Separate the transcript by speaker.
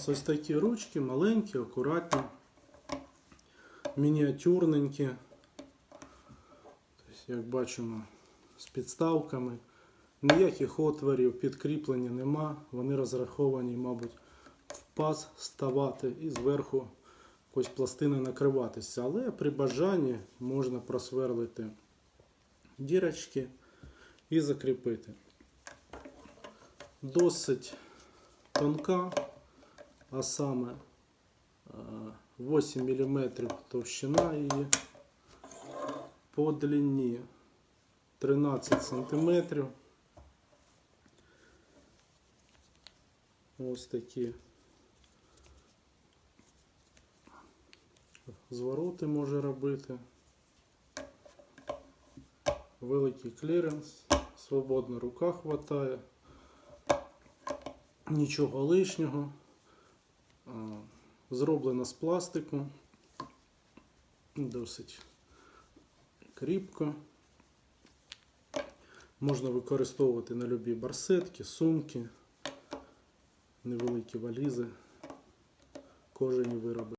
Speaker 1: нас ось такі ручки, маленькі, акуратні, мініатюрненькі. Тобто, як бачимо, з підставками. Ніяких отворів, підкріплення нема. Вони розраховані, мабуть, в паз ставати і зверху якось пластини накриватися. Але при бажанні можна просверлити дірочки і закріпити. Досить тонка, а саме е, 8 мм товщина її по длині 13 см. Ось такі звороти може робити. Великий кліренс, свободна рука хватає, нічого лишнього. А, Зроблено з пластику, досить кріпко. Можна використовувати на любі барсетки, сумки, невеликі валізи, кожені вироби.